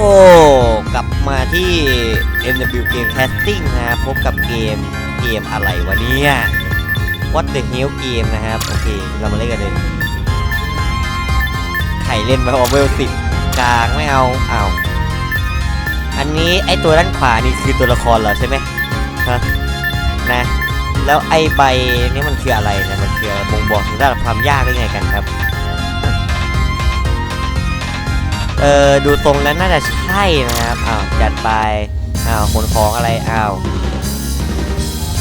โอ้ กลับมาที่ MW Game Casting นะครับพบกับเกมเกมอะไรวะเนี่ย What the hell game นะครับ โอเค เรามาเล่นกันเลยไข่เล่นมาเวลสิบกลางไม่เอาอ้าวอันนี้ไอตัวด้านขวานี่คือตัวละครเหรอใช่ไหมฮะนะ แล้วไอใบนี่มันคืออะไรนะมันคือบ่งบอกถึงระดับความยากได้ไงกันครับ เออดูทรงแล้วน่าจะใช่นะครับอ้าวจัดไปอ้าวขนของอะไรอ้าว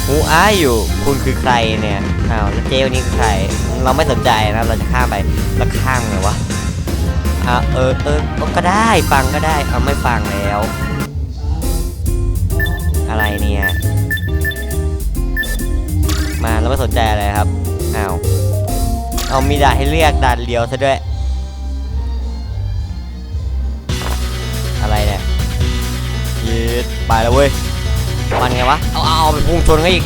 หูอ้าอยู่คุณคือใครเนี่ยอ้าวแล้วเจวันนี้คือใคร เราไม่สนใจนะเราจะข้ามไปแล้วข้ามเลยวะอ่าเออเออก็ได้ฟังก็ได้เอาไม่ฟังแล้ว อะไรเนี่ยมาเราไม่สนใจอะไรครับอ้าวเอามีด่านให้เลือกด่านเลี้ยวซะด้วย ไปแล้วเว้ย มันไงวะ เอาเอาเอาไปพุ่งชนก็อีก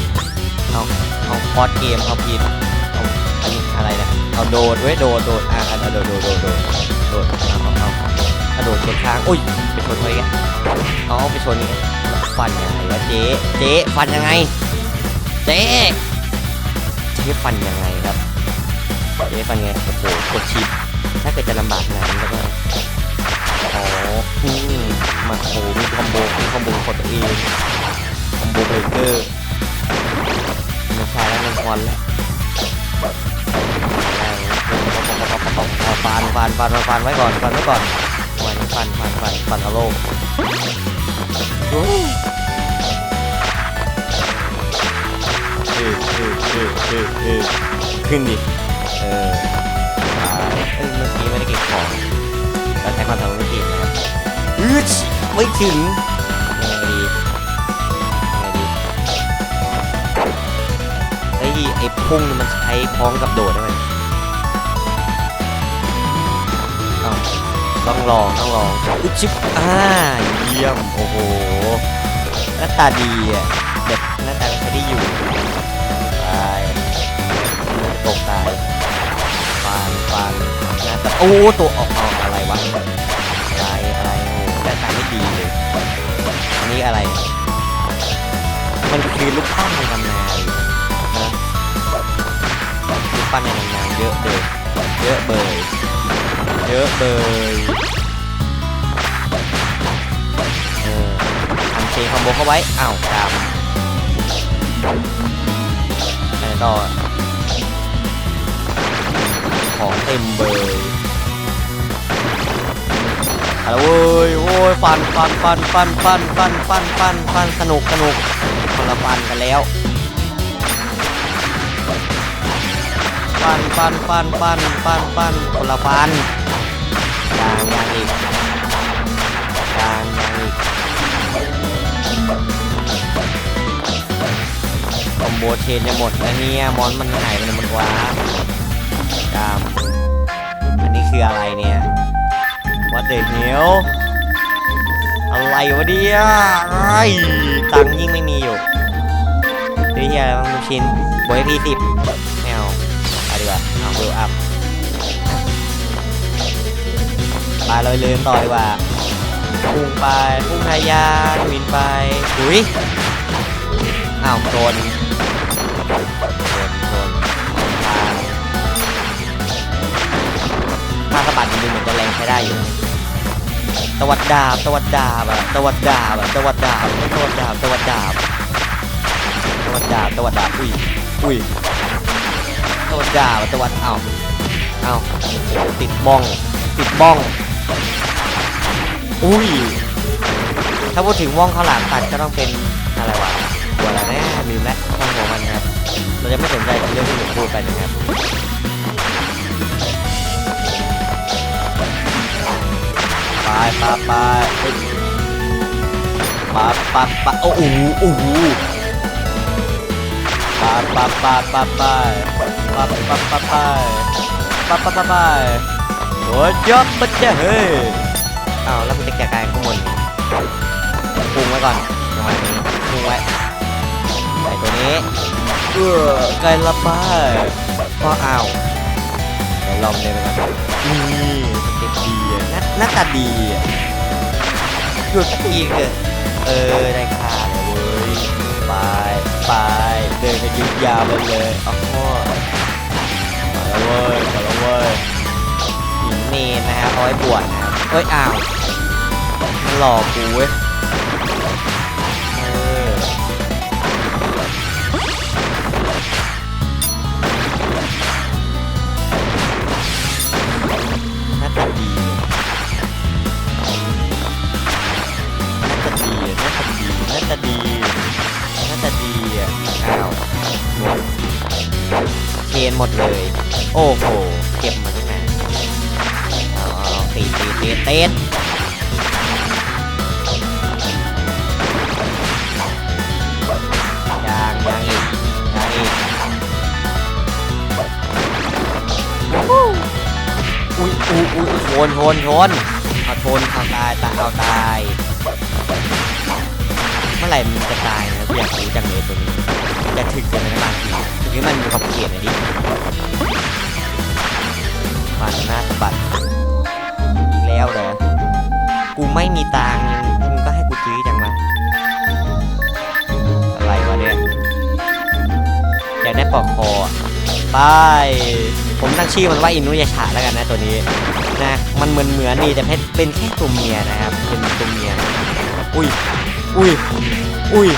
เอาเอาคอร์สเกมเอาผิดเอาอันนี้อะไรเนี่ย เอาโดดเว้ยโดดโดดอะอะโดดโดดโดดโดดโดดเอาเอาเอากระโดดชนค้างอุ้ยไปชนเขาอีกเอาไปชนอีกฟันยังไงวะเจ๊เจ๊ฟันยังไง เจ๊เจ๊ฟันยังไงครับเจ๊ฟันยังไงโอ้โหกดชิปถ้าเกิดจะลำบากขนาดนี้แล้วก็อ๋อ อืมมาโหมีคอมโบมีคอมโบของตัวเองคอมโบเบรกเกอร์ม่ใช่แล้วมันคอนแล้วเอาฟันฟันฟันฟันไว้ก่อนฟันไว้ก่อนวันนี้ฟันฟันฟันฟันเอาโลกโอ้ยเออเออเออเออเออขึ้นดิเออตายเอ้ยเมื่อกี้ไม่ได้เก็บของ ไม่ถึงยังไงดียังไงดีเฮ้ยไอ้พุ่งมันใช้พร้อมกับโดดได้ไหมเอ้าต้องลองต้องลองอึชิบอ่าเยี่ยมโอ้โหหน้าตาดีอะแบบหน้าตาไม่ได้อยู่ตายตกตายฟันฟันหน้าตาโอ้ตัวออกไร อันนี้อะไร มันคือลูกปั้นในตำนานนะลูกปั้นในตำนานเยอะเลยเยอะเบยเยอะเบยเออทำเชนคอมโบเข้าไว้อ้าวตามแล้วก็ของเต็มเบย เอาละเว้ยโอ้ยฟันฟันฟันฟันฟันฟันฟันฟันฟันสนุกสนุกคนละฟันกันแล้วฟันฟันฟันฟันฟันฟันคนละฟันยางยางอีกยางยางอีกคอมโบเชนจะหมดแล้วเนี่ยมอนมันหายไปหนหมดวะกามอันนี้คืออะไรเนี่ย วัดเดเหนียวอะไรวะเนี่ยไอ้ตังยิ่งไม่มีอยู่ซื้อที่อะไรบ้างลูกชิ้นบวยพีสิบไม่เอาไปดีกว่าเอาเบลอัพไปเลยเลื่นต่อดีกว่าพุ่งไปพุ่งทะยาวินไปอุ้ยอ้าวโดน ถ้าสะบัดมันดูเหมือนจะแรงใช้ได้อยู่ตวัดดาบตวัดดาบอะตวัดดาบอะตวัดดาบตวัดดาบตวัดดาบตวัดดาบตวัดดาบอุ้ยอุ้ยตวัดดาบตวัดเอ้าเอ้าติดบ้องติดบ้อง อุ้ยถ้าพูดถึงว่องข้าวหลามตัดก็ต้องเป็นอะไรวะตัวอะไรแน่ลืมแล้วช่างหัวมันครับเราจะไม่สนใจกับเรื่องที่ผมพูดไปนะครับ ไปไปไปไปไปโอ้โหโอ้โหไปไปไปไปไปไปไปไปไปไปไปไปไปโอ้ยยอดมันจะเฮ้ยอ้าวแล้วมันจะแก่กายข้างบนพุงไว้ก่อนจังหวะนี้พุงไว้ใส่ตัวนี้เออไกลละไปก็อ้าวเดี๋ยวลองเลยไปก่อนนี่สเต็ปดีอะ น้าหน้าตาดีอะหยุดตีกทีเอะเออได้ค่าเลยเว้ยไปไปเดินกันยุยาวไปเลยโอ้โหมาแล้วเว้ยมาแล้วเว้ยหินเมนนะครับเอาไว้บวชนะเฮ้ยอ้าวหลอกกูเว้ย นหมดเลย โอ้โห เก็บมาตั้งนนเอาเอตีตีตีเต้นยังยังอีกยังอีกอุ้ยอุ้ยอุ้ยชนชนชนเอาชนเอาตายตายเอาตาย เมื่อไหร่มันจะตายนะอยากรู้จังเลยตัวนี้จะถึกจังเลยนะบางที นี้มันมีความเกลียดหน่อยดิฟันหน้าสะบัดอีกแล้วเหรอกูไม่มีตังค์มึงก็ให้กูซื้อจังวะอะไรวะเนี่ยอยากได้ปลอกคอไปผมตั้งชื่อมันว่าอินุยาชาแล้วกันนะตัวนี้นะมันเหมือนเหมือนนี่แต่เป็นแค่ตัวเมียนะครับเป็นตัวเมียอุ้ยอุ้ยอุ้ย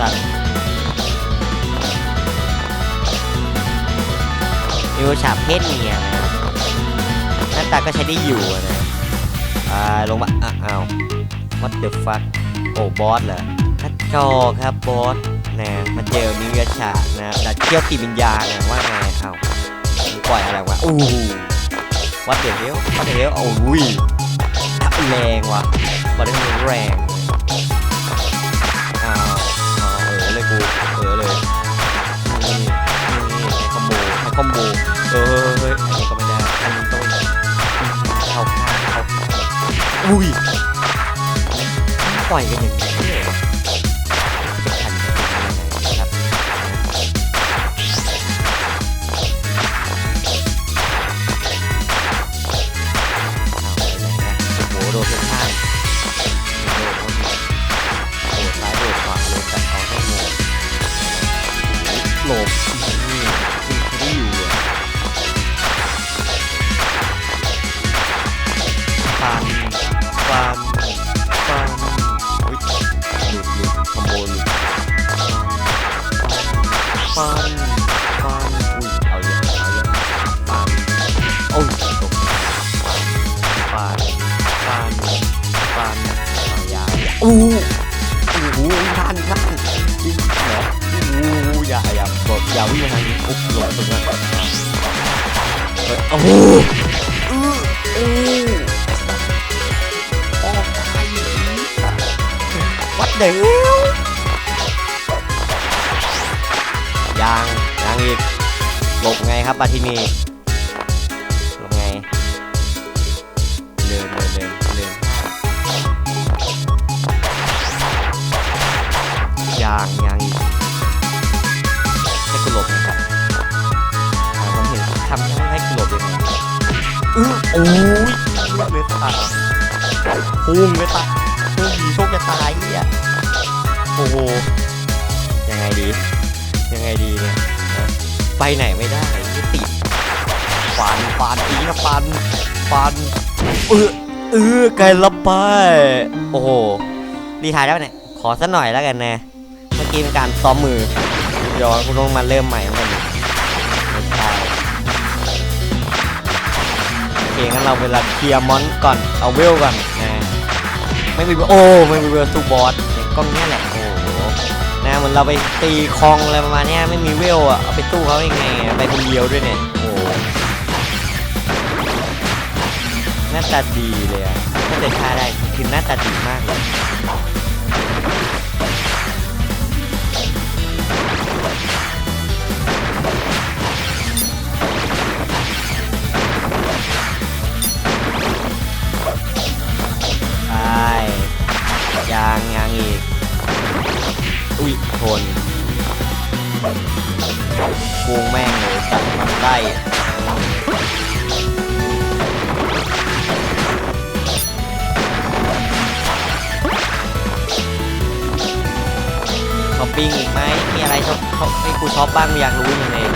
ตัด นิวฉาบเพศเมียหน้าตาก็ใช้ได้อยู่นะอ่าลงมาเอ้าว what the fuck โอ้บอสเหรอคัดจอกครับบอสนะมาเจอนิวฉาบนะดัดเขี้ยวติวิญญาณนะว่าไงเอาปล่อยอะไรวะอู้วัดเดี๋ยวเดี๋ยววัดเดี๋ยวเดี๋ยวโอ้ยแรงว่ะบอลได้แรง อมโบเออเฮ้ยอันนี้ก็ไม่ได้อันนี้ต้องเข้าข้างเข้าอุ้ยปล่อยกันอย่างนี้ ฟันฟันฟันเอายาอู้โอ้โหฟันฟันวิ่งเหรออู้อย่าอย่าบอกอย่าวิ่งทางนี้อุ๊บหลบตรงนั้นเฮ้ยโอ้โหอื้ออู้ออกไปวัดเดี๋ยวยังยังอีกหลบไงครับบาทีนี ยังยังอีกให้กูหลบนะครับหาความเห็นทำให้กูหลบยังไงอื้อโอ้ยเลยตาพุ่งเลยตาพุ่งดีโชคจะตายเนี่ยโอ้โหยังไงดี ยังไงดีเนี่ยไปไหนไม่ได้ไม่ติดฟันฟันอีนะฟันฟันเออเออไกลละไปโอ้โหรีทายได้ปะเนี่ยขอสักหน่อยแล้วกันนะ มื่อกี้เป็นการซ้อมมือเดี๋ยวคุณต้องมาเริ่มใหม่กันไม่ใช่โอเคงั้นเราเวลาเคลียร์มอนก่อนเอาเวลก่อนนะไม่มีโอ้ไม่มีเวลสู้บอสเนี่ยกล้องเนี้ยแหละโอ้โหนะเหมือนเราไปตีคลองอะไรประมาณนี้ไม่มีเวลอะเอาไปตู้เขายังไงไปคนเดียวด้วยเนี่ยโอ้โหน้าตาดีเลยอะถ้าเกิดฆ่าได้คือหน้าตาดีมากเลย ปิ้งอีกไหมมีอะไรชอบชอบให้กูชอบบ้างอยากรู้จังเลย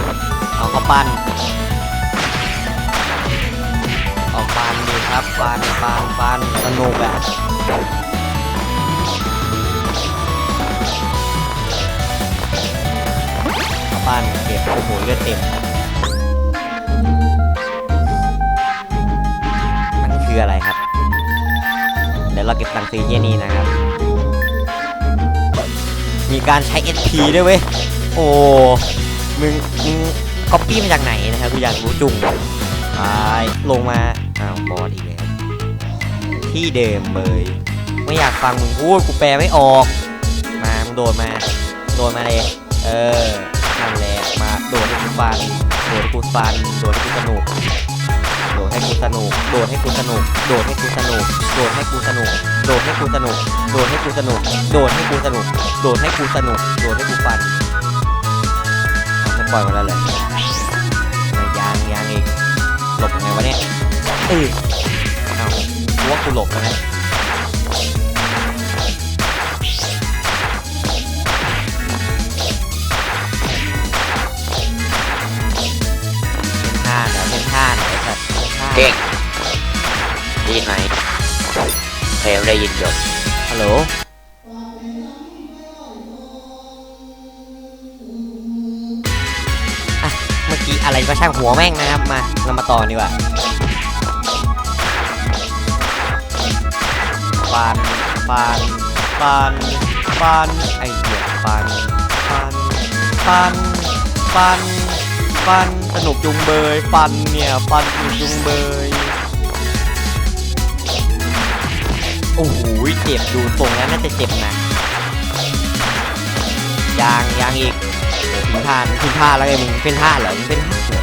เอาข้าวปั้นเอาปั้นดีครับปั้นปั้นปั้นสนุกอะข้าวปั้นเก็บโอ้โหเลือดเต็มมันคืออะไรครับ เดี๋ยวเราเก็บตังค์ซื้อเฮียนี่นะครับ มีการใช้ SP ด้วยเว้ย โอ้ มึง มึงก๊อปปี้มาจากไหนนะครับกูอยากรู้จุงไปลงมา อ้าวบอสอีกแล้วที่เดิมเลย ไม่อยากฟังมึงพูดกูแปลไม่ออก มา มึงโดดมา โดดมาเลย เออนั่นแหละมา โดดให้กูฟัน โดดให้กูฟัน โดดให้กูสนุก โดดให้กูสนุก โดดให้กูสนุก โดดให้กูสนุก โดดให้กูสนุก โดดให้กูสนุก โดดให้กูสนุก โดดให้กูสนุก โดดให้กูสนุก โดดให้กูฟันไม่ปล่อยมาแล้วเลยไม่ยางยางอีก หลบยังไงวะเนี่ยเออเอากูว่ากูหลบแล้วนะ เก่งได้ยินไหมเพลงได้ยินอยู่ฮัลโหลอะเมื่อกี้อะไรก็ช่างหัวแม่งนะครับ มา เรามาต่อดีกว่าฟันฟันฟันฟันไอ้เหี้ยฟันฟันฟันฟัน ฟันสนุกจุงเบยฟันเนี่ยฟันสนุกจุงเบยโอ้โหเจ็บดูทรงแล้วน่าจะเจ็บหนักยางยางอีกพินท่านพินท่าแล้วไงมึงเป็นท่าเหรอมึงเป็นท่าเหรอ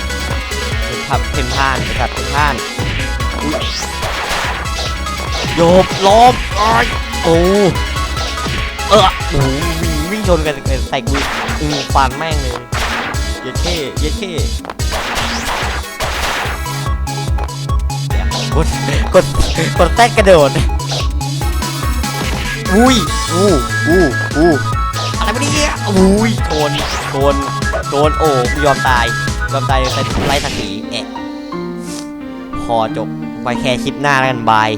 เป็นทับเป็นท่านเป็นทับเป็นท่านอุ๊ยโยบล้อมอ้ยโอ้เออโอ้วิ่งวิ่งชนกันใส่กูอือฟันแม่งเลย เย็ดเข้เย็ดเข้เดี๋ยวกดกดกดแตกกระโดดอุ้ยอู้อู้อู้อะไรวะเนี่ยอุ้ยโทนโทนโทนโอ้กูยอมตายยอมตายใส่ไล่สักสีแอะพอจบไว้แค่คลิปหน้าแล้วกันบาย